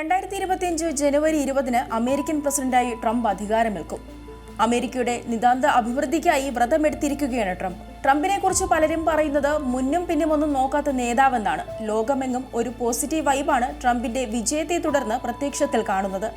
രണ്ടായിരത്തി ഇരുപത്തിയഞ്ച് ജനുവരി ഇരുപതിന് അമേരിക്കൻ പ്രസിഡന്റായി ട്രംപ് അധികാരമേൽക്കും. അമേരിക്കയുടെ നിതാന്ത അഭിവൃദ്ധിക്കായി വ്രതമെടുത്തിരിക്കുകയാണ് ട്രംപ്. ട്രംപിനെ കുറിച്ച് പലരും പറയുന്നത് മുന്നും പിന്നുമൊന്നും നോക്കാത്ത നേതാവെന്നാണ്. ലോകമെങ്ങും ഒരു പോസിറ്റീവ് വൈബാണ് ട്രംപിന്റെ വിജയത്തെ തുടർന്ന് പ്രത്യക്ഷത്തിൽ കാണുന്നത്.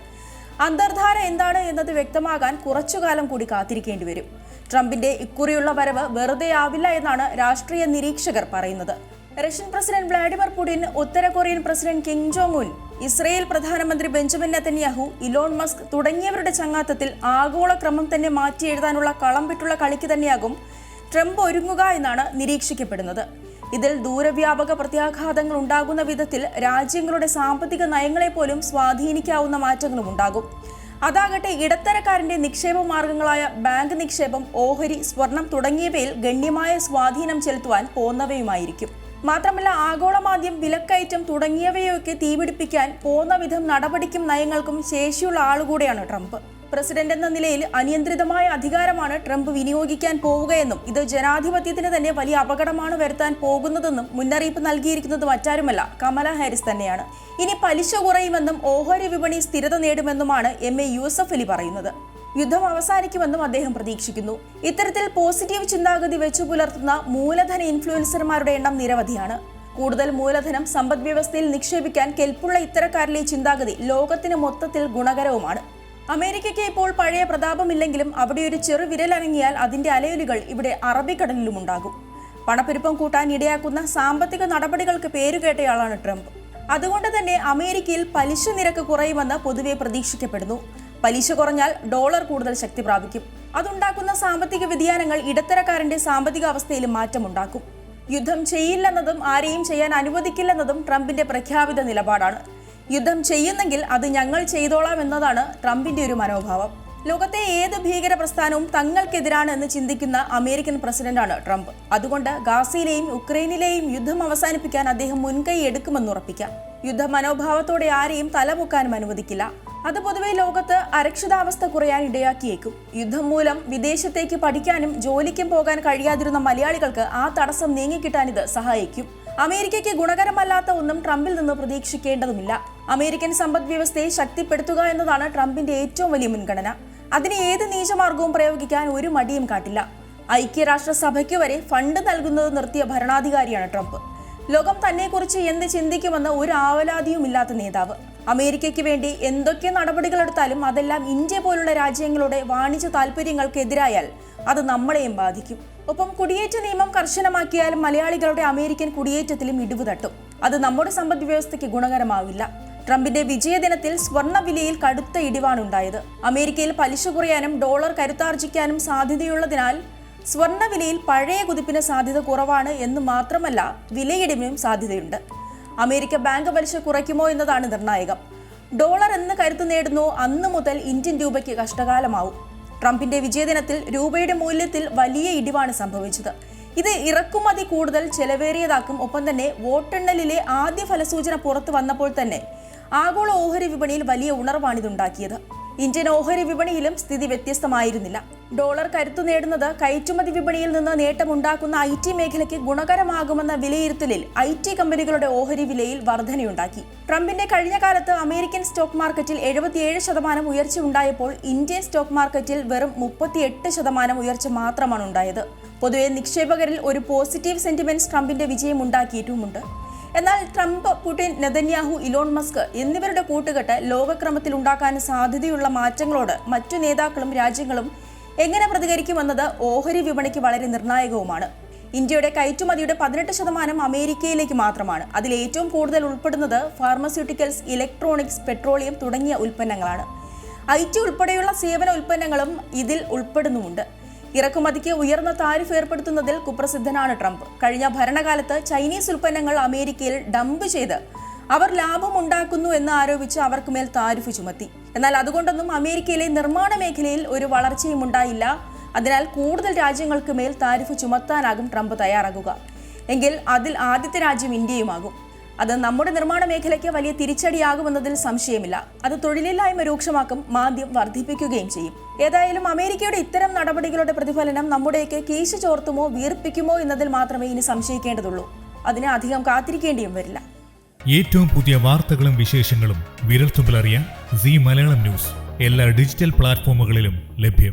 അന്തർധാര എന്താണ് എന്നത് വ്യക്തമാകാൻ കുറച്ചുകാലം കൂടി കാത്തിരിക്കേണ്ടി വരും. ട്രംപിന്റെ ഇക്കുറിയുള്ള വരവ് വെറുതെ ആവില്ല എന്നാണ് രാഷ്ട്രീയ നിരീക്ഷകർ പറയുന്നത്. റഷ്യൻ പ്രസിഡന്റ് വ്ളാഡിമിർ പുടിൻ ഉത്തര Korean president Kim Jong Un Israel പ്രധാനമന്ത്രി ബെഞ്ചമിൻ നെതന്യാഹു ഇലോൺ മസ്ക് തുടങ്ങിയവരുടെ ചങ്ങാത്തത്തിൽ ആഗോള ക്രമം തന്നെ മാറ്റി എഴുതാനുള്ള കളം വിട്ടുള്ള കളിക്ക് തന്നെയാകും ട്രംപ് ഒരുങ്ങുക എന്നാണ് നിരീക്ഷിക്കപ്പെടുന്നത്. ഇതിൽ ദൂരവ്യാപക പ്രത്യാഘാതങ്ങൾ ഉണ്ടാകുന്ന വിധത്തിൽ രാജ്യങ്ങളുടെ സാമ്പത്തിക നയങ്ങളെ പോലും സ്വാധീനിക്കാവുന്ന മാറ്റങ്ങളും ഉണ്ടാകും. അതാകട്ടെ ഇടത്തരക്കാരന്റെ നിക്ഷേപ മാർഗങ്ങളായ ബാങ്ക് നിക്ഷേപം ഓഹരി സ്വർണം തുടങ്ങിയവയിൽ ഗണ്യമായ സ്വാധീനം ചെലുത്തുവാൻ പോന്നവയുമായിരിക്കും. മാത്രമല്ല ആഗോളമാദ്യം വിലക്കയറ്റം തുടങ്ങിയവയൊക്കെ തീപിടിപ്പിക്കാൻ പോന്ന വിധം നടപടിക്കും നയങ്ങൾക്കും ശേഷിയുള്ള ആളുകൂടെയാണ് ട്രംപ്. പ്രസിഡന്റ് എന്ന നിലയിൽ അനിയന്ത്രിതമായ അധികാരമാണ് ട്രംപ് വിനിയോഗിക്കാൻ പോവുകയെന്നും ഇത് ജനാധിപത്യത്തിന് തന്നെ വലിയ അപകടമാണ് വരുത്താൻ പോകുന്നതെന്നും മുന്നറിയിപ്പ് നൽകിയിരിക്കുന്നത് മറ്റാരുമല്ല കമല ഹാരിസ് തന്നെയാണ്. ഇനി പലിശ കുറയുമെന്നും ഓഹരി വിപണി സ്ഥിരത നേടുമെന്നുമാണ് എം എ യൂസഫ് അലി പറയുന്നത്. യുദ്ധം അവസാനിക്കുമെന്നും അദ്ദേഹം പ്രതീക്ഷിക്കുന്നു. ഇത്തരത്തിൽ പോസിറ്റീവ് ചിന്താഗതി വെച്ചു പുലർത്തുന്ന മൂലധന ഇൻഫ്ലുവൻസർമാരുടെ എണ്ണം നിരവധിയാണ്. കൂടുതൽ മൂലധനം സമ്പദ് വ്യവസ്ഥയിൽ നിക്ഷേപിക്കാൻ കെൽപ്പുള്ള ഇത്തരക്കാരിലെ ചിന്താഗതി ലോകത്തിന് മൊത്തത്തിൽ ഗുണകരവുമാണ്. അമേരിക്കയ്ക്ക് ഇപ്പോൾ പഴയ പ്രതാപമില്ലെങ്കിലും അവിടെ ഒരു ചെറു വിരലനങ്ങിയാൽ അതിന്റെ അലയൊലികൾ ഇവിടെ അറബിക്കടലിലും ഉണ്ടാകും പണപ്പെരുപ്പം കൂട്ടാൻ ഇടയാക്കുന്ന സാമ്പത്തിക നടപടികൾക്ക് പേരുകേട്ടയാളാണ് ട്രംപ്. അതുകൊണ്ട് തന്നെ അമേരിക്കയിൽ പലിശ നിരക്ക് കുറയുമെന്ന് പൊതുവെ പ്രതീക്ഷിക്കപ്പെടുന്നു. പലിശ കുറഞ്ഞാൽ ഡോളർ കൂടുതൽ ശക്തി പ്രാപിക്കും. അതുണ്ടാക്കുന്ന സാമ്പത്തിക വ്യതിയാനങ്ങൾ ഇടത്തരക്കാരന്റെ സാമ്പത്തിക അവസ്ഥയിലും മാറ്റമുണ്ടാക്കും. യുദ്ധം ചെയ്യില്ലെന്നതും ആരെയും ചെയ്യാൻ അനുവദിക്കില്ലെന്നതും ട്രംപിന്റെ പ്രഖ്യാപിത നിലപാടാണ്. യുദ്ധം ചെയ്യുന്നെങ്കിൽ അത് ഞങ്ങൾ ചെയ്തോളാം എന്നതാണ് ട്രംപിന്റെ ഒരു മനോഭാവം. ലോകത്തെ ഏത് ഭീകര പ്രസ്ഥാനവും തങ്ങൾക്കെതിരാണ് എന്ന് ചിന്തിക്കുന്ന അമേരിക്കൻ പ്രസിഡന്റാണ് ട്രംപ്. അതുകൊണ്ട് ഗാസയിലെയും ഉക്രൈനിലെയും യുദ്ധം അവസാനിപ്പിക്കാൻ അദ്ദേഹം മുൻകൈ എടുക്കുമെന്ന് ഉറപ്പിക്കാം യുദ്ധ മനോഭാവത്തോടെ ആരെയും തലമുക്കാനും അനുവദിക്കില്ല. അത് പൊതുവെ ലോകത്ത് അരക്ഷിതാവസ്ഥ കുറയാൻ ഇടയാക്കിയേക്കും. യുദ്ധം മൂലം വിദേശത്തേക്ക് പഠിക്കാനും ജോലിക്കും പോകാൻ കഴിയാതിരുന്ന മലയാളികൾക്ക് ആ തടസ്സം നീങ്ങിക്കിട്ടാൻ ഇത് സഹായിക്കും. അമേരിക്കയ്ക്ക് ഗുണകരമല്ലാത്ത ഒന്നും ട്രംപിൽ നിന്ന് പ്രതീക്ഷിക്കേണ്ടതുമില്ല. അമേരിക്കൻ സമ്പദ് വ്യവസ്ഥയെ ശക്തിപ്പെടുത്തുക എന്നതാണ് ട്രംപിന്റെ ഏറ്റവും വലിയ മുൻഗണന. അതിന് ഏത് നീചമാർഗവും പ്രയോഗിക്കാൻ ഒരു മടിയും കാട്ടില്ല. ഐക്യരാഷ്ട്രസഭയ്ക്ക് വരെ ഫണ്ട് നൽകുന്നത് നിർത്തിയ ഭരണാധികാരിയാണ് ട്രംപ്. ലോകം തന്നെക്കുറിച്ച് എന്ത് ചിന്തിക്കുമെന്ന് ഒരു ആവലാതിയുമില്ലാത്ത നേതാവ്. അമേരിക്കയ്ക്ക് വേണ്ടി എന്തൊക്കെ നടപടികളെടുത്താലും അതെല്ലാം ഇന്ത്യ പോലുള്ള രാജ്യങ്ങളുടെ വാണിജ്യ താല്പര്യങ്ങൾക്കെതിരായാൽ അത് നമ്മളെയും ബാധിക്കും. ഒപ്പം കുടിയേറ്റ നിയമം കർശനമാക്കിയാൽ മലയാളികളുടെ അമേരിക്കൻ കുടിയേറ്റത്തിലും ഇടിവ് തട്ടും. അത് നമ്മുടെ സമ്പദ് വ്യവസ്ഥയ്ക്ക് ഗുണകരമാവില്ല. ട്രംപിന്റെ വിജയദിനത്തിൽ സ്വർണ വിലയിൽ കടുത്ത ഇടിവാണ് ഉണ്ടായത് അമേരിക്കയിൽ പലിശ കുറയാനും ഡോളർ കരുത്താർജിക്കാനും സാധ്യതയുള്ളതിനാൽ സ്വർണ വിലയിൽ പഴയ കുതിപ്പിന് സാധ്യത കുറവാണ് എന്ന് മാത്രമല്ല വിലയിടിവിനും സാധ്യതയുണ്ട്. അമേരിക്ക ബാങ്ക് പലിശ കുറയ്ക്കുമോ എന്നതാണ് നിർണായകം. ഡോളർ എന്ന് കരുത്ത് നേടുന്നു അന്ന് മുതൽ ഇന്ത്യൻ രൂപയ്ക്ക് കഷ്ടകാലമാവും. ട്രംപിന്റെ വിജയദിനത്തിൽ രൂപയുടെ മൂല്യത്തിൽ വലിയ ഇടിവാണ് സംഭവിച്ചത്. ഇത് ഇറക്കുമതി കൂടുതൽ ചെലവേറിയതാക്കും. ഒപ്പം തന്നെ വോട്ടെണ്ണലിലെ ആദ്യ ഫലസൂചന പുറത്തു വന്നപ്പോൾ തന്നെ ആഗോള ഓഹരി വിപണിയിൽ വലിയ ഉണർവാണിതുണ്ടാക്കിയത്. ഇന്ത്യൻ ഓഹരി വിപണിയിലും സ്ഥിതി വ്യത്യസ്തമായിരുന്നില്ല. ഡോളർ കരുത്തു നേടുന്നത് കയറ്റുമതി വിപണിയിൽ നിന്ന് നേട്ടമുണ്ടാക്കുന്ന ഐ ടി മേഖലയ്ക്ക് ഗുണകരമാകുമെന്ന വിലയിരുത്തലിൽ ഐ ടി കമ്പനികളുടെ ഓഹരി വിലയിൽ വർധനയുണ്ടാക്കി. ട്രംപിന്റെ കഴിഞ്ഞ കാലത്ത് അമേരിക്കൻ സ്റ്റോക്ക് മാർക്കറ്റിൽ എഴുപത്തിയേഴ് ശതമാനം ഉയർച്ച ഉണ്ടായപ്പോൾ ഇന്ത്യൻ സ്റ്റോക്ക് മാർക്കറ്റിൽ വെറും മുപ്പത്തിയെട്ട് ശതമാനം ഉയർച്ച മാത്രമാണ് ഉണ്ടായത്. പൊതുവെ നിക്ഷേപകരിൽ ഒരു പോസിറ്റീവ് സെന്റിമെന്റ്സ് ട്രംപിന്റെ വിജയം ഉണ്ടാക്കിയിട്ടുമുണ്ട്. എന്നാൽ Trump Putin Netanyahu Elon Musk എന്നിവരുടെ കൂട്ടുകെട്ട് ലോകക്രമത്തിൽ ഉണ്ടാക്കാൻ സാധ്യതയുള്ള മാറ്റങ്ങളോട് മറ്റു നേതാക്കളും രാജ്യങ്ങളും എങ്ങനെ പ്രതികരിക്കുമെന്നത് ഓഹരി വിപണിക്ക് വളരെ നിർണായകവുമാണ്. ഇന്ത്യയുടെ കയറ്റുമതിയുടെ പതിനെട്ട് ശതമാനം അമേരിക്കയിലേക്ക് മാത്രമാണ്. അതിൽ ഏറ്റവും കൂടുതൽ ഉൾപ്പെടുന്നത് ഫാർമസ്യൂട്ടിക്കൽസ് ഇലക്ട്രോണിക്സ് പെട്രോളിയം തുടങ്ങിയ ഉൽപ്പന്നങ്ങളാണ്. ഐ ടി ഉൾപ്പെടെയുള്ള സേവന ഉൽപ്പന്നങ്ങളും ഇതിൽ ഉൾപ്പെടുന്നുമുണ്ട്. ഇറക്കുമതിക്ക് ഉയർന്ന താരിഫ് ഏർപ്പെടുത്തുന്നതിൽ കുപ്രസിദ്ധനാണ് ട്രംപ്. കഴിഞ്ഞ ഭരണകാലത്ത് ചൈനീസ് ഉൽപ്പന്നങ്ങൾ അമേരിക്കയിൽ ഡംപ് ചെയ്ത് അവർ ലാഭം ഉണ്ടാക്കുന്നു എന്ന് ആരോപിച്ച് അവർക്ക് മേൽ താരിഫ് ചുമത്തി. എന്നാൽ അതുകൊണ്ടൊന്നും അമേരിക്കയിലെ നിർമ്മാണ മേഖലയിൽ ഒരു വളർച്ചയും ഉണ്ടായില്ല. അതിനാൽ കൂടുതൽ രാജ്യങ്ങൾക്ക് മേൽ താരിഫ് ചുമത്താനാകും ട്രംപ് തയ്യാറാകുക. എങ്കിൽ അതിൽ ആദ്യത്തെ രാജ്യം ഇന്ത്യയുമാകും. അത് നമ്മുടെ നിർമ്മാണ മേഖലയ്ക്ക് വലിയ തിരിച്ചടിയാകുമെന്നതിൽ സംശയമില്ല. അത് തൊഴിലില്ലായ്മ രൂക്ഷമാക്കും മാന്ദ്യം വർദ്ധിപ്പിക്കുകയും ചെയ്യും. ഏതായാലും അമേരിക്കയുടെ ഇത്തരം നടപടികളുടെ പ്രതിഫലനം നമ്മുടെയൊക്കെ കീശ ചോർത്തുമോ വീർപ്പിക്കുമോ എന്നതിൽ മാത്രമേ ഇനി സംശയിക്കേണ്ടതുള്ളൂ. അതിനെ അധികം കാത്തിരിക്കേണ്ടിയും വരില്ല. ഏറ്റവും പുതിയ വാർത്തകളും വിശേഷങ്ങളും വിരൽത്തുമ്പിലറിയാൻ സി മലയാളം ന്യൂസ്. എല്ലാ ഡിജിറ്റൽ പ്ലാറ്റ്ഫോമുകളിലും ലഭ്യം.